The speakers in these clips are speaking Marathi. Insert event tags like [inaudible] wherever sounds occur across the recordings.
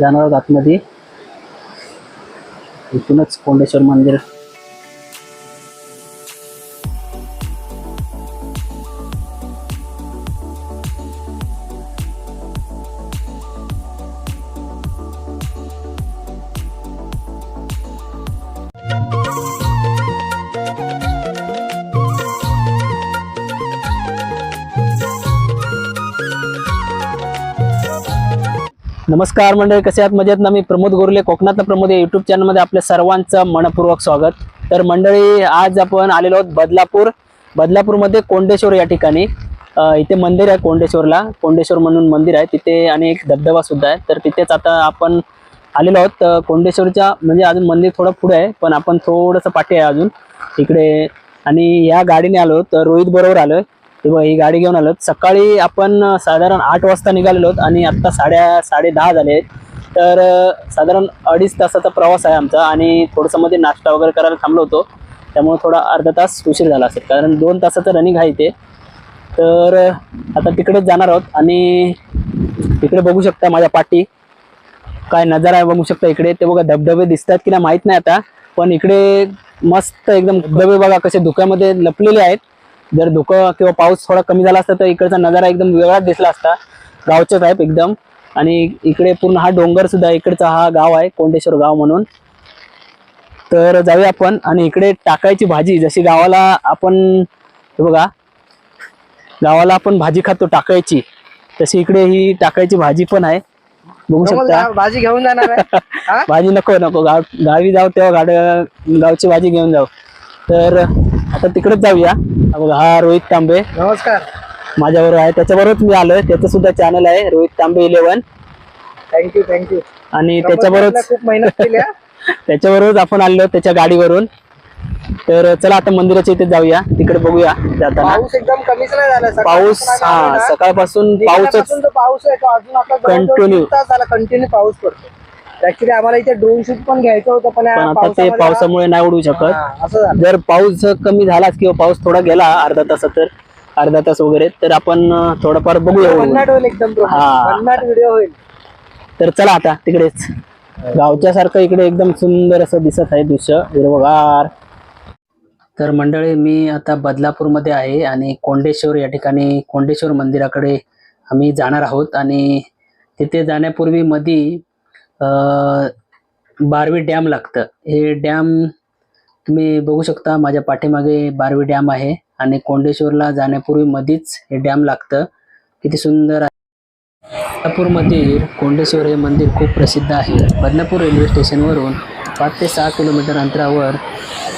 जाणार आहोत आतमध्ये. इथूनच कोंडेश्वर मंदिर. नमस्कार मंडळी कसे आहात? मजेत ना? मी प्रमोद गोरले कोकणातला प्रमोद या युट्यूब चॅनलमध्ये आपल्या सर्वांचं मनपूर्वक स्वागत. तर मंडळी आज आपण आलेलो आहोत बदलापूर. बदलापूरमध्ये कोंडेश्वर या ठिकाणी. इथे मंदिर आहे कोंडेश्वरला. कोंडेश्वर म्हणून मंदिर आहे. तिथे आणि एक धबधबा सुद्धा आहे. तर तिथेच आता आपण आलेलो आहोत. तर कोंडेश्वरच्या म्हणजे अजून मंदिर थोडं पुढे आहे पण आपण थोडंसं पाठी आहे अजून इकडे. आणि या गाडीने आलो तर रोहित बरोबर आलोय. तेव्हा ही गाडी घेऊन आलो सकाळी आपण साधारण आठ वाजता निघालेलो आहोत आणि आत्ता साड्या साडे दहा झाले आहेत. तर साधारण अडीच तासाचा प्रवास आहे आमचा आणि थोडंसं मध्ये नाश्ता वगैरे करायला थांबलो होतो. त्यामुळे थोडा अर्धा तास उशीर झाला असेल. कारण दोन तासाचं रनिंग आहे इथे. तर आता तिकडेच जाणार आहोत आणि तिकडे बघू शकता माझ्या पाठी. काय नजारा आहे बघू शकता इकडे. ते बघा धबधबे दिसतात की नाही माहीत नाही आता. पण इकडे मस्त एकदम धबधबे बघा कसे धुक्यामध्ये लपलेले आहेत. जर धुकं किंवा पाऊस थोडा कमी झाला असता तर इकडचा नजारा एकदम वेगळाच दिसला असता. गावच्या टाईप एकदम. आणि इकडे पूर्ण हा डोंगर सुद्धा. इकडचा हा गाव आहे कोंडेश्वर गाव म्हणून. तर जाऊया आपण. आणि इकडे टाकायची भाजी जशी गावाला आपण हे बघा. गावाला आपण भाजी खातो टाकायची. तशी इकडे ही टाकायची भाजी पण आहे. बघू शकता. भाजी घेऊन जाणार? [laughs] भाजी नको नको. गाव गावी जाऊ तेव्हा गाड गावची भाजी घेऊन जाऊ. तर आता तिकडेच जाऊया. हा बघा हा रोहित तांबे. नमस्कार. माझ्याबरोबर आहे. त्याच्याबरोबरच मी आलोय. त्याचं सुद्धा चॅनल आहे Rohit Tambe eleven thank you thank you आणि त्याच्याबरोबरच खूप मेहनत केली हा. [laughs] त्याच्याबरोबरच आपण आलो त्याच्या गाडीवरून. तर चला आता मंदिराच्या इथे जाऊया. तिकडे बघूया जाताना. पाऊस एकदम कमीच नाही झाला पाऊस हा सकाळपासून पाऊसच पाऊस आहे तो अजून आपला जवळजवळ Continue. तीन तास झाला कंटिन्यू पाऊस पडतो ऍक्च्युली आम्हाला इथे ड्रोन शूट पण घ्यायचं होतं पण आता ते पावसामुळे नाही उडू शकत. हा, असं झालं. जर पाऊस कमी झालाच किंवा पाऊस थोडा गेला अर्धा तास तर अर्धा तास वगैरे तर आपण थोडंफार बघूया. भन्नाट होईल एकदम bro. हा. भन्नाट व्हिडिओ होईल. तर चला आता तिकडेच. गावच्या सारखं इकडे एकदम सुंदर असं दिसत आहे दृश्य. हिरवगार. तर मंडळी मी आता बदलापूरमध्ये आहे आणि कोंडेश्वर या ठिकाणी कोंडेश्वर मंदिराकडे आम्ही जाणार आहोत आणि तिथे जाण्यापूर्वी मधी बारवी डॅम लागतं. हे डॅम तुम्ही बघू शकता माझ्या पाठीमागे बारवी डॅम आहे आणि कोंडेश्वरला जाण्यापूर्वी मध्येच हे डॅम लागतं. किती सुंदर बदलापूरमधील कोंडेश्वर हे मंदिर खूप प्रसिद्ध आहे. बदनापूर रेल्वे स्टेशनवरून पाच ते सहा किलोमीटर अंतरावर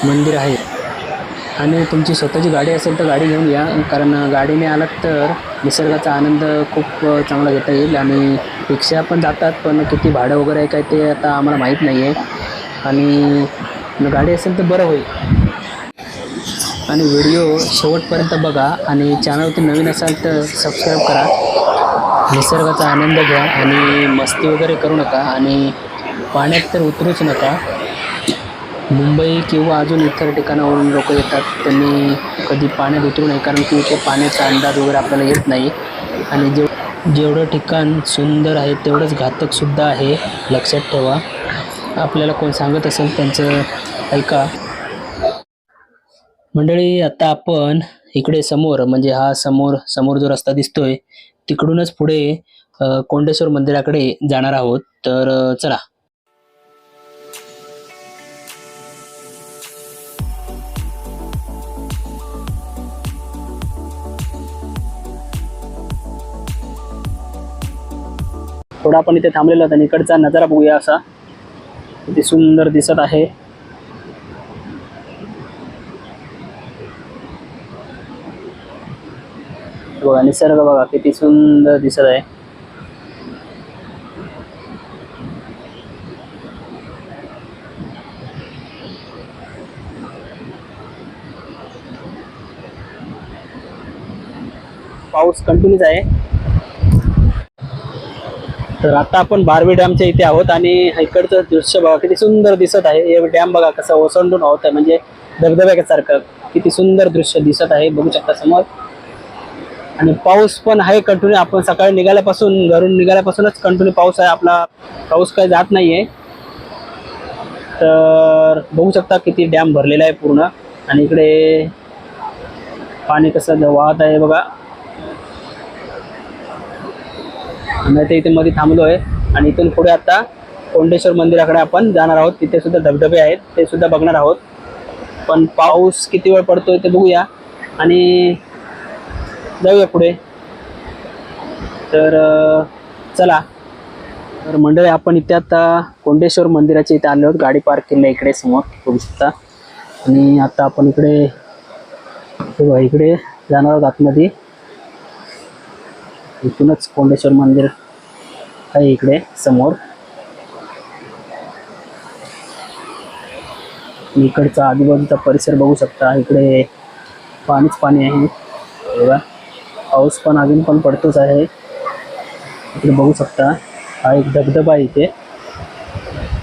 मंदिर आहे. आणि तुमची स्वतःची गाडी असेल तर गाडी घेऊन या. कारण गाडीने आलात तर निसर्गाचा आनंद खूप चांगला घेता येईल आणि रिक्षा पण जातात पण किती भाडं वगैरे आहे काय ते आता आम्हाला माहीत नाही आहे आणि गाडी असेल तर बरं होईल. आणि व्हिडिओ शेवटपर्यंत बघा आणि चॅनलवरती नवीन असाल तर सबस्क्राईब करा. निसर्गाचा आनंद घ्या आणि मस्ती वगैरे करू नका आणि पाण्यात तर उतरूच नका. मुंबई किंवा अजून इतर ठिकाणावरून लोक येतात. त्यांनी कधी पाण्यात उतरू नये कारण की इथे पाण्याचा अंदाज वगैरे आपल्याला येत नाही. आणि जेव जेवढं ठिकाण सुंदर आहे तेवढंच घातकसुद्धा आहे लक्षात ठेवा. आपल्याला कोण सांगत असेल त्यांचं ऐका. मंडळी आता आपण इकडे समोर म्हणजे हा समोर समोर जो रस्ता दिसतोय तिकडूनच पुढे कोंडेश्वर मंदिराकडे जाणार आहोत. तर चला. थोडा आपण इथे थांबलेलो होता आणि इकडचा नजारा बघूया असा. किती सुंदर दिसत आहे. बघा निसर्ग बघा किती सुंदर दिसत आहे. पाऊस कंटिन्यूच आहे. तर आता आपण बारवी डॅमच्या इथे आहोत आणि इकडचं दृश्य बघा किती सुंदर दिसत आहे. हे डॅम बघा कसं ओसंडून आहोत आहे. म्हणजे धबधब्यासारखं किती सुंदर दृश्य दिसत आहे. बघू शकता समोर. आणि पाऊस पण आहे कंटिन्यू. आपण सकाळी निघाल्यापासून घरून निघाल्यापासूनच कंटिन्यू पाऊस आहे. आपला पाऊस काही जात नाहीये. तर बघू शकता किती डॅम भरलेला आहे पूर्ण. आणि इकडे पाणी कसं वाहत आहे बघा. आम्ही आता इथे मध्ये थांबलो आहे आणि इथून पुढे आता कोंडेश्वर मंदिराकडे आपण जाणार आहोत. तिथे सुद्धा धबधबे आहेत. ते सुद्धा बघणार आहोत. पण पाऊस किती वेळ पडतोय ते बघूया. आणि जाऊया पुढे. तर चला. तर मंडळी आपण इथे आता कोंडेश्वर मंदिराच्या इथे आलो आहोत. गाडी पार्क केली इकडे समोर. बघू शकता. आणि आता आपण इकडे इकडे जाणार आहोत आतमध्ये. इथूनच कोंडेश्वर मंदिर आहे इकडे समोर. इकडचा आजूबाजूचा परिसर बघू शकता. इकडे पाणीच पाणी आहे. बघा पाऊस पण अजून पण पडतोच आहे. इकडे बघू शकता हा एक धबधबा आहे इथे.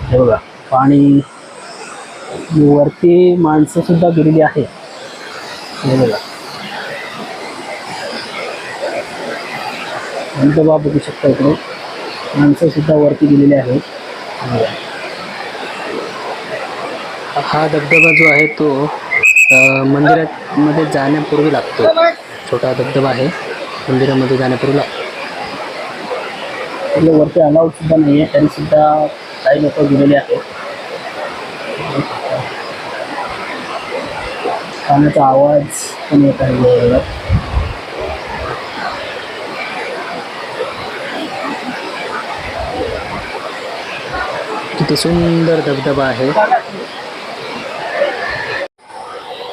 हे बघा पाणी वरती माणसंसुद्धा गेलेली आहे. हे बघा. धबधबा बघू शकता इकडे. माणसं सुद्धा वरती गेलेली आहेत. हे धबधबा जो आहे तो मंदिरामध्ये जाण्यापूर्वी लागतो. छोटा धबधबा आहे. मंदिरामध्ये जाण्यापूर्वी लागतो. तिथे वरती अलाउड सुद्धा नाही आहे तरी सुद्धा काही लोक गेलेले आहेत. पाण्याचा आवाज पण येत आहे. किती सुंदर धबधबा आहे.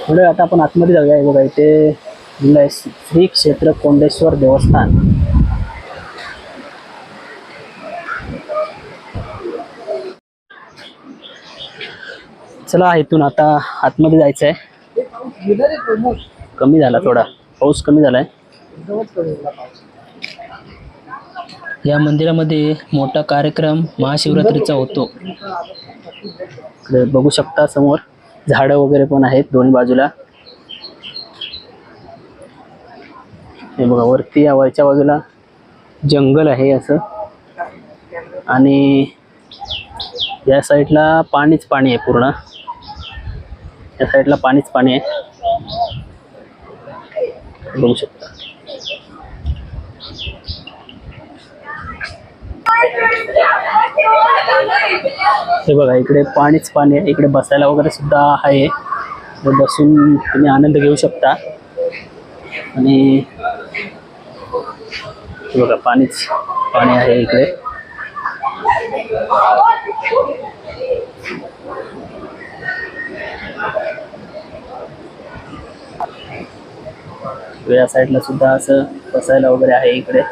पुढे आता आपण आतमध्ये जाऊया. बघा इथे श्री क्षेत्र कोंडेश्वर देवस्थान. चला इथून आता आतमध्ये जायचं आहे कमी झाला थोडा. पाऊस कमी झालाय एकदमच कमी झाला पाऊस. या मंदिरामध्ये मोठा कार्यक्रम महाशिवरात्रीचा होतो. बघू शकता समोर झाडं वगैरे पण आहेत दोन्ही बाजूला. हे बघा वरती या वरच्या बाजूला जंगल आहे असं. आणि या साईडला पाणीच पाणी आहे पूर्ण. या साईडला पाणीच पाणी आहे. बघू शकता. हे बघा इकडे पाणीच पाणी आहे. इकडे बसायला वगैरे सुद्धा आहे. बसून तुम्ही आनंद घेऊ शकता. आणि हे बघा पाणीच पाणी आहे इकडे. या साईडला सुद्धा असं बसायला वगैरे आहे इकडे.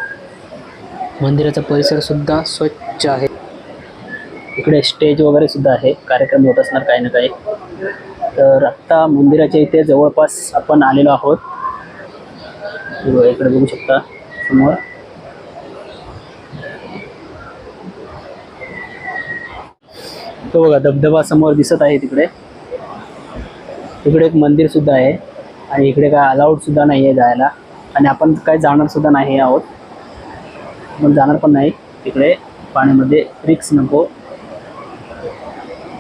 मंदिराचा परिसर सुद्धा स्वच्छ आहे. इकडे स्टेज वगैरे सुद्धा आहे. कार्यक्रम होत असणार काही ना काही. तर आत्ता मंदिराच्या इथे जवळपास आपण आलेलो आहोत. इकडे बघू शकता समोर. तो बघा धबधबा समोर दिसत आहे तिकडे. तिकडे एक मंदिर सुद्धा आहे. आणि इकडे काय अलाउड सुद्धा नाही आहे जायला. आणि आपण काय जाणार सुद्धा नाही आहोत. आपण जाणार पण नाही. तिकडे पाण्यामध्ये रिक्स नको.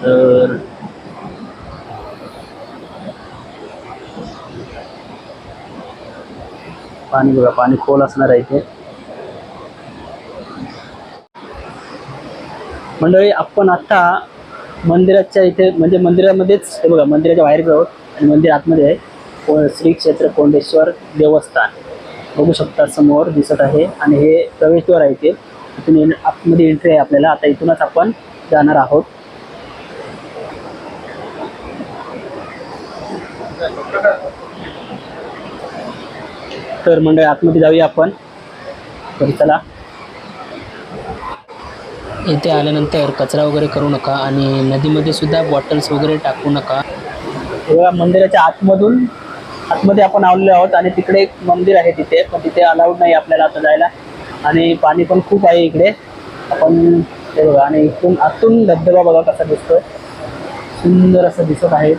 तर पाणी बघा पाणी खोल असणार आहे इथे. मंडळी आपण आता मंदिराच्या इथे म्हणजे मंदिरामध्येच हे बघा मंदिराच्या बाहेर आहोत आणि मंदिर आतमध्ये आहे. श्री क्षेत्र कोंडेश्वर देवस्थान. बघू शकता समोर दिसत आहे आणि हे प्रवेशद्वार आहे इथे. इथून आतमध्ये एंट्री आहे आपल्याला. आता इथूनच आपण जाणार आहोत. तर मंडळी आतमध्ये जाऊया आपण. तर चला. इथे आल्यानंतर कचरा वगैरे करू नका आणि नदीमध्ये सुद्धा बॉटल्स वगैरे टाकू नका. मंदिराच्या आतमधून आतमध्ये आपण आलेलो आहोत आणि तिकडे एक मंदिर आहे तिथे पण तिथे अलाउड नाही आपल्याला आता जायला. आणि पाणी पण खूप आहे इकडे. आपण ते बघा आणि इथून आतून धबधबा बघा कसा दिसतोय. सुंदर असं दिसत आहे.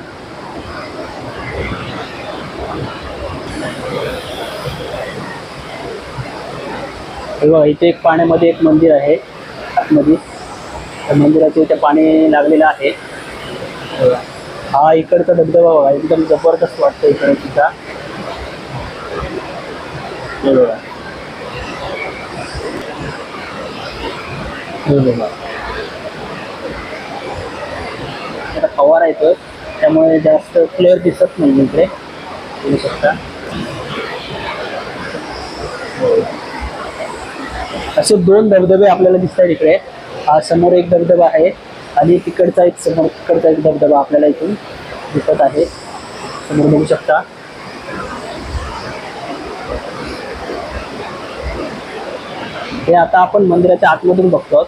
हे बघा इथे एक पाण्यामध्ये एक मंदिर आहे. आतमध्ये. त्या मंदिराच्या इथे पाणी लागलेलं आहे. हा इकडचा धबधबा बघा एकदम जबरदस्त वाटतं इकडे सुद्धा. हे बघा. हे बघा. आता फवारा येतो त्यामुळे जास्त क्लिअर दिसत नाही इकडे. बघू शकता. असे दोन धबधबे आपल्याला दिसतात इकडे. हा समोर एक धबधबा आहे. आणि तिकडचा एक समोर तिकडचा एक धबधबा आपल्याला इथून दिसत आहे. समोर बघू शकता. हे आता आपण मंदिराच्या आतमधून बघतो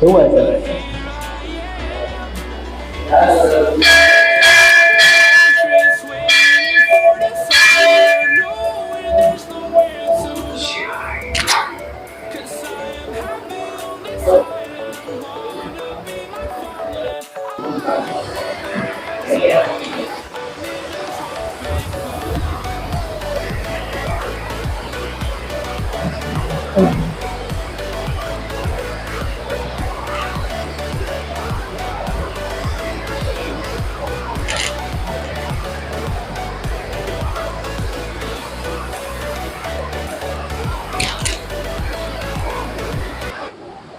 ठेवू आहे सर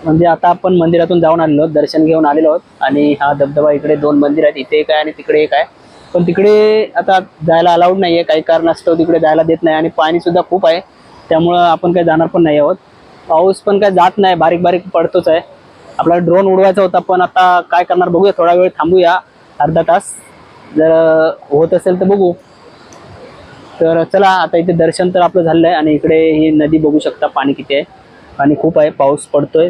म्हणजे आता आपण मंदिरातून जाऊन आलेलो आहोत, दर्शन घेऊन आलेलो आहोत. आणि हा धबधबा इकडे दोन मंदिर आहेत इथे एक आहे आणि तिकडे एक आहे. पण तिकडे आता जायला अलाउड नाही आहे काही कारणास्तव तिकडे जायला देत नाही आणि पाणी सुद्धा खूप आहे. त्यामुळं आपण काही जाणार पण नाही आहोत. पाऊस पण काय जात नाही बारीक बारीक पडतोच आहे. आपल्याला ड्रोन उडवायचा होता पण आता काय करणार बघूया थोडा वेळ थांबूया अर्धा तास. जर होत असेल तर बघू. तर चला आता इथे दर्शन तर आपलं झालं आहे आणि इकडे ही नदी बघू शकता पाणी किती आहे. पाणी खूप आहे पाऊस पडतोय.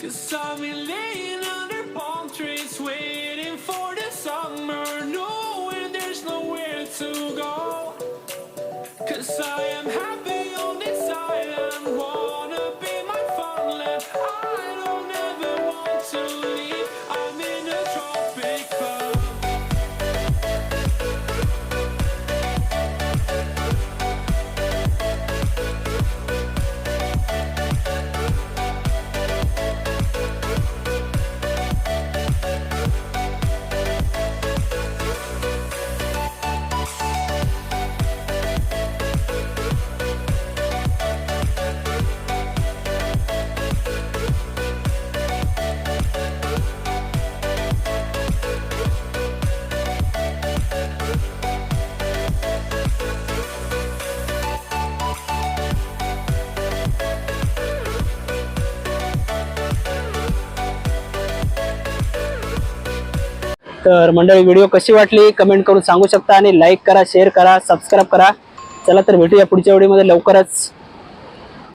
Cause I've been laying under palm trees waiting for the summer, knowing there's nowhere to go. Cause I am happy तर मंडळी व्हिडिओ कशी वाटली कमेंट करून सांगू शकता आणि लाईक करा शेअर करा सबस्क्राईब करा. चला तर भेटूया पुढच्या व्हिडिओमध्ये लवकरच.